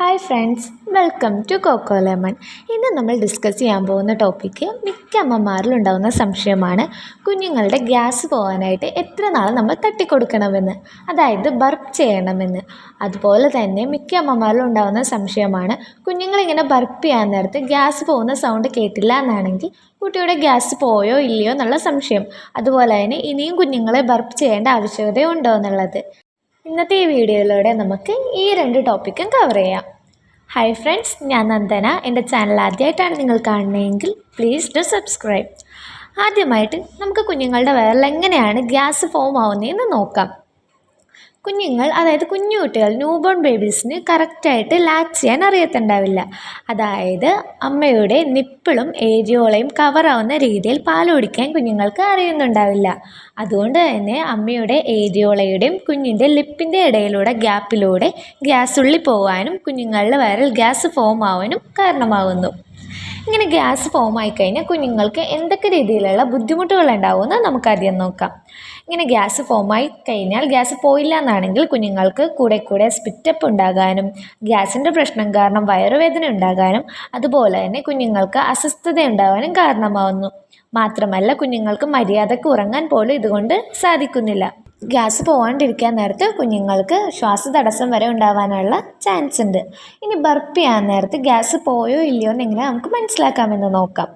Hi friends welcome to coco lemon ഇന്ന് നമ്മൾ discuss ചെയ്യാൻ പോകുന്ന ടോപ്പിക്ക് മിക്ക അമ്മമാരിലും ഉണ്ടാകുന്ന സംശയമാണ് കുഞ്ഞുങ്ങളുടെ ഗ്യാസ് പോകാനായിട്ട് എത്ര നാൾ നമ്മൾ തട്ടിക്കൊടുക്കണമെന്ന്. അതായത് ബർപ്പ് ചെയ്യണമെന്ന്. അതുപോലെ തന്നെ മിക്ക അമ്മമാരിലും ഉണ്ടാകുന്ന സംശയമാണ് കുഞ്ഞുങ്ങളിങ്ങനെ ബർപ്പ് ചെയ്യാൻ നേരത്ത് ഗ്യാസ് പോകുന്ന സൗണ്ട് കേട്ടില്ല എന്നാണെങ്കിൽ കുട്ടിയുടെ ഗ്യാസ് പോയോ ഇല്ലയോ എന്നുള്ള സംശയം. അതുപോലെ തന്നെ ഇനിയും കുഞ്ഞുങ്ങളെ ബർപ്പ് ചെയ്യേണ്ട ആവശ്യകത ഉണ്ടോ എന്നുള്ളത്. ഇന്നത്തെ ഈ വീഡിയോയിലൂടെ നമുക്ക് ഈ രണ്ട് ടോപ്പിക്കും കവർ ചെയ്യാം. ഹായ് ഫ്രണ്ട്സ് ഞാൻ നന്ദന. എന്റെ ചാനൽ ആദ്യമായിട്ടാണ് നിങ്ങൾ കാണുന്നതെങ്കിൽ പ്ലീസ് ഡു സബ്സ്ക്രൈബ് ആദ്യമായിട്ട് നമുക്ക് കുഞ്ഞുങ്ങളുടെ വയറിൽ എങ്ങനെയാണ് ഗ്യാസ് ഫോം ആവുന്നതെന്ന് നോക്കാം. കുഞ്ഞുങ്ങൾ അതായത് കുഞ്ഞു കുട്ടികൾ ന്യൂ ബോൺ ബേബീസിന് കറക്റ്റായിട്ട് ലാച്ച് ചെയ്യാൻ അറിയത്തുണ്ടാവില്ല. അതായത് അമ്മയുടെ നിപ്പിളും ഏരിയോളയും കവറാവുന്ന രീതിയിൽ പാൽ ഓടിക്കാൻ കുഞ്ഞുങ്ങൾക്ക് അറിയുന്നുണ്ടാവില്ല. അതുകൊണ്ട് തന്നെ അമ്മയുടെ ഏരിയോളയുടെയും കുഞ്ഞിന്റെ ലിപ്പിന്റെ ഇടയിലൂടെ ഗ്യാപ്പിലൂടെ ഗ്യാസ് ഉള്ളി പോകാനും കുഞ്ഞുങ്ങളിൽ വയറിൽ ഗ്യാസ് ഫോം ആവാനും കാരണമാകുന്നു ഇങ്ങനെ ഗ്യാസ് ഫോം ആയി കഴിഞ്ഞാൽ കുഞ്ഞുങ്ങൾക്ക് എന്തൊക്കെ രീതിയിലുള്ള ബുദ്ധിമുട്ടുകൾ ഉണ്ടാവുമെന്ന് നമുക്കാദ്യം നോക്കാം. ഇങ്ങനെ ഗ്യാസ് ഫോം ആയി കഴിഞ്ഞാൽ ഗ്യാസ് പോയില്ല എന്നാണെങ്കിൽ കുഞ്ഞുങ്ങൾക്ക് കൂടെ കൂടെ സ്പിറ്റപ്പ് ഉണ്ടാകാനും ഗ്യാസിന്റെ പ്രശ്നം കാരണം വയറുവേദന ഉണ്ടാകാനും അതുപോലെ തന്നെ കുഞ്ഞുങ്ങൾക്ക് അസ്വസ്ഥത ഉണ്ടാകാനും കാരണമാവുന്നു. മാത്രമല്ല കുഞ്ഞുങ്ങൾക്ക് മര്യാദയ്ക്ക് ഉറങ്ങാൻ പോലും ഇതുകൊണ്ട് സാധിക്കുന്നില്ല. ഗ്യാസ് പോകാണ്ടിരിക്കാൻ നേരത്ത് കുഞ്ഞുങ്ങൾക്ക് ശ്വാസതടസ്സം വരെ ഉണ്ടാവാനുള്ള ചാൻസ് ഉണ്ട്. ഇനി ബർപ്പ് ചെയ്യാൻ നേരത്ത് ഗ്യാസ് പോയോ ഇല്ലയോ എന്ന് എങ്ങനെ നമുക്ക് മനസ്സിലാക്കാമെന്ന് നോക്കാം.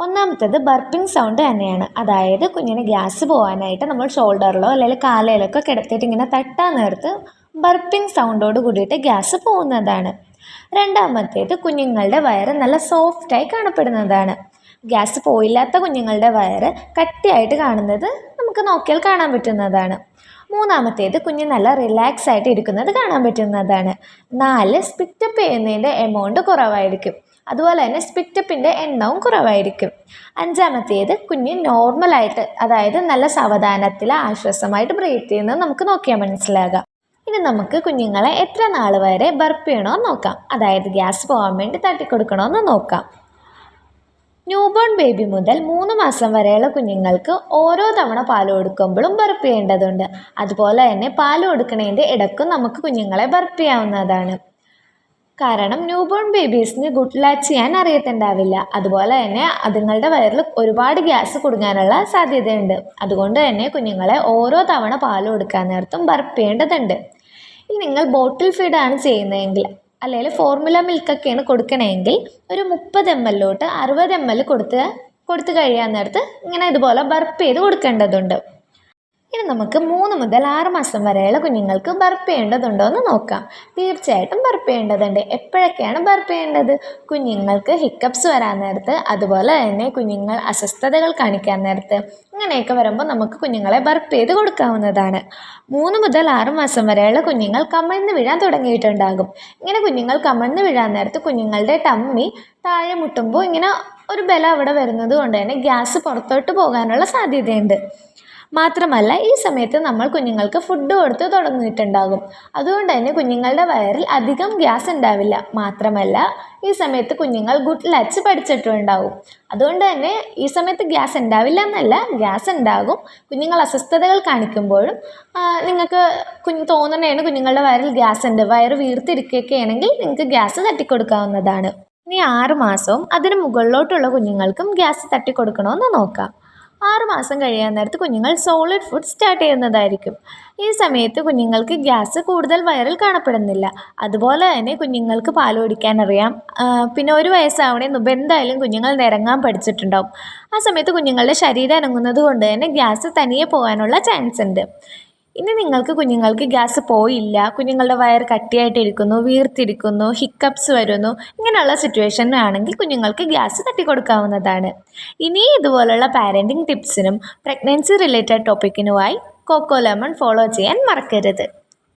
ഒന്നാമത്തേത് ബർപ്പിംഗ് സൗണ്ട് തന്നെയാണ്. അതായത് കുഞ്ഞിന് ഗ്യാസ് പോകാനായിട്ട് നമ്മൾ ഷോൾഡറിലോ അല്ലെങ്കിൽ കാലയിലോ ഒക്കെ കിടത്തിയിട്ട് ഇങ്ങനെ തട്ടാൻ നേരത്ത് ബർപ്പിംഗ് സൗണ്ടോട് കൂടിയിട്ട് ഗ്യാസ് പോകുന്നതാണ്. രണ്ടാമത്തേത് കുഞ്ഞുങ്ങളുടെ വയറ് നല്ല സോഫ്റ്റായി കാണപ്പെടുന്നതാണ്. ഗ്യാസ് പോയില്ലാത്ത കുഞ്ഞുങ്ങളുടെ വയറ് കട്ടിയായിട്ട് കാണുന്നത് നമുക്ക് നോക്കിയാൽ കാണാൻ പറ്റുന്നതാണ്. മൂന്നാമത്തേത് കുഞ്ഞ് നല്ല റിലാക്സ് ആയിട്ട് ഇരിക്കുന്നത് കാണാൻ പറ്റുന്നതാണ്. നാല് സ്പിറ്റപ്പ് ചെയ്യുന്നതിന്റെ എമൗണ്ട് കുറവായിരിക്കും. അതുപോലെ തന്നെ സ്പിറ്റപ്പിന്റെ എണ്ണവും കുറവായിരിക്കും. അഞ്ചാമത്തേത് കുഞ്ഞ് നോർമലായിട്ട് അതായത് നല്ല സാവധാനത്തിൽ ആശ്വാസമായിട്ട് ബ്രീത്ത് ചെയ്യുന്നത് നമുക്ക് നോക്കിയാൽ മനസ്സിലാകാം. ഇനി നമുക്ക് കുഞ്ഞുങ്ങളെ എത്ര നാൾ വരെ ബർപ്പ് ചെയ്യണമെന്ന് നോക്കാം. അതായത് ഗ്യാസ് പോകാൻ വേണ്ടി തട്ടിക്കൊടുക്കണമെന്ന് നോക്കാം. ന്യൂബോൺ ബേബി മുതൽ മൂന്ന് മാസം വരെയുള്ള കുഞ്ഞുങ്ങൾക്ക് ഓരോ തവണ പാൽ കൊടുക്കുമ്പോഴും ബർപ്പ് ചെയ്യേണ്ടതുണ്ട് അതുപോലെ തന്നെ പാൽ കൊടുക്കുന്നതിന്റെ ഇടക്കും നമുക്ക് കുഞ്ഞുങ്ങളെ ബർപ്പ് ചെയ്യാവുന്നതാണ് കാരണം ന്യൂബോൺ ബേബീസിന് ഗുഡ് ലാച്ച് ചെയ്യാൻ അറിയത്തുണ്ടാവില്ല. അതുപോലെ തന്നെ അതുങ്ങളുടെ വയറിൽ ഒരുപാട് ഗ്യാസ് കുടുങ്ങാനുള്ള സാധ്യതയുണ്ട്. അതുകൊണ്ട് തന്നെ കുഞ്ഞുങ്ങളെ ഓരോ തവണ പാൽ കൊടുക്കാൻ നേരത്തും ബർപ്പ് ചെയ്യേണ്ടതുണ്ട് ഇനി നിങ്ങൾ ബോട്ടിൽ ഫീഡാണ് ചെയ്യുന്നതെങ്കിൽ അല്ലെങ്കിൽ ഫോർമുല മിൽക്കൊക്കെയാണ് കൊടുക്കണമെങ്കിൽ ഒരു മുപ്പത് എം എല്ലോട്ട് അറുപത് എം എൽ കൊടുത്ത് കൊടുത്തു കഴിയാൻ നേരത്ത് ഇങ്ങനെ ഇതുപോലെ ബർപ്പ് ചെയ്ത് കൊടുക്കേണ്ടതുണ്ട്. ഇനി നമുക്ക് മൂന്ന് മുതൽ ആറ് മാസം വരെയുള്ള കുഞ്ഞുങ്ങൾക്ക് ബർപ്പ് ചെയ്യേണ്ടതുണ്ടോ എന്ന് നോക്കാം. തീർച്ചയായിട്ടും ബർപ്പ് ചെയ്യേണ്ടതുണ്ട് എപ്പോഴൊക്കെയാണ് ബർപ്പ് ചെയ്യേണ്ടത് കുഞ്ഞുങ്ങൾക്ക് ഹിക്കപ്സ് വരാൻ നേരത്ത് അതുപോലെ തന്നെ കുഞ്ഞുങ്ങൾ അസ്വസ്ഥതകൾ കാണിക്കാൻ നേരത്ത്. ഇങ്ങനെയൊക്കെ വരുമ്പോൾ നമുക്ക് കുഞ്ഞുങ്ങളെ ബർപ്പ് ചെയ്ത് കൊടുക്കാവുന്നതാണ്. മൂന്ന് മുതൽ ആറ് മാസം വരെയുള്ള കുഞ്ഞുങ്ങൾ കമിഴ്ന്ന് വീഴാൻ തുടങ്ങിയിട്ടുണ്ടാകും. ഇങ്ങനെ കുഞ്ഞുങ്ങൾ കമിഴ്ന്ന് വീഴാൻ നേരത്ത് കുഞ്ഞുങ്ങളുടെ ടമ്മി താഴെ മുട്ടുമ്പോൾ ഇങ്ങനെ ഒരു ബല അവിടെ വരുന്നത് കൊണ്ട് തന്നെ ഗ്യാസ് പുറത്തോട്ട് പോകാനുള്ള സാധ്യതയുണ്ട്. മാത്രമല്ല ഈ സമയത്ത് നമ്മൾ കുഞ്ഞുങ്ങൾക്ക് ഫുഡ് കൊടുത്ത് തുടങ്ങിയിട്ടുണ്ടാകും. അതുകൊണ്ട് തന്നെ കുഞ്ഞുങ്ങളുടെ വയറിൽ അധികം ഗ്യാസ് ഉണ്ടാവില്ല. മാത്രമല്ല ഈ സമയത്ത് കുഞ്ഞുങ്ങൾ ഗുഡ് ലച്ച് പഠിച്ചിട്ടുണ്ടാവും. അതുകൊണ്ട് തന്നെ ഈ സമയത്ത് ഗ്യാസ് ഉണ്ടാവില്ല എന്നല്ല ഗ്യാസ് ഉണ്ടാകും. കുഞ്ഞുങ്ങൾ അസ്വസ്ഥതകൾ കാണിക്കുമ്പോഴും നിങ്ങൾക്ക് കുഞ്ഞ് തോന്നണേണ് കുഞ്ഞുങ്ങളുടെ വയറിൽ ഗ്യാസ് ഉണ്ട്. വയറ് വീർത്തിരിക്കുകയാണെങ്കിൽ നിങ്ങൾക്ക് ഗ്യാസ് തട്ടിക്കൊടുക്കാവുന്നതാണ്. ഇനി ആറ് മാസവും അതിന് മുകളിലോട്ടുള്ള കുഞ്ഞുങ്ങൾക്കും ഗ്യാസ് തട്ടിക്കൊടുക്കണമെന്ന് നോക്കാം. ആറ് മാസം കഴിയാൻ നേരത്ത് കുഞ്ഞുങ്ങൾ സോളിഡ് ഫുഡ് സ്റ്റാർട്ട് ചെയ്യുന്നതായിരിക്കും. ഈ സമയത്ത് കുഞ്ഞുങ്ങൾക്ക് ഗ്യാസ് കൂടുതൽ വയറിൽ കാണപ്പെടുന്നില്ല. അതുപോലെ തന്നെ കുഞ്ഞുങ്ങൾക്ക് പാൽ ഓടിക്കാൻ അറിയാം. പിന്നെ ഒരു വയസ്സാവണേ മുമ്പ് എന്തായാലും കുഞ്ഞുങ്ങൾ നിരങ്ങാൻ പഠിച്ചിട്ടുണ്ടാവും. ആ സമയത്ത് കുഞ്ഞുങ്ങളുടെ ശരീരം അനങ്ങുന്നത് കൊണ്ട് തന്നെ ഗ്യാസ് തനിയെ പോകാനുള്ള ചാൻസ് ഉണ്ട്. ഇനി നിങ്ങൾക്ക് കുഞ്ഞുങ്ങൾക്ക് ഗ്യാസ് പോയില്ല കുഞ്ഞുങ്ങളുടെ വയർ കട്ടിയായിട്ടിരിക്കുന്നു വീർത്തിരിക്കുന്നു ഹിക്കപ്സ് വരുന്നു ഇങ്ങനെയുള്ള സിറ്റുവേഷൻ ആണെങ്കിൽ കുഞ്ഞുങ്ങൾക്ക് ഗ്യാസ് തട്ടിക്കൊടുക്കാവുന്നതാണ്. ഇനി ഇതുപോലുള്ള പാരന്റിങ് ടിപ്സിനും പ്രഗ്നൻസി റിലേറ്റഡ് ടോപ്പിക്കിനുമായി കോക്കോ ലെമൺ ഫോളോ ചെയ്യാൻ മറക്കരുത്.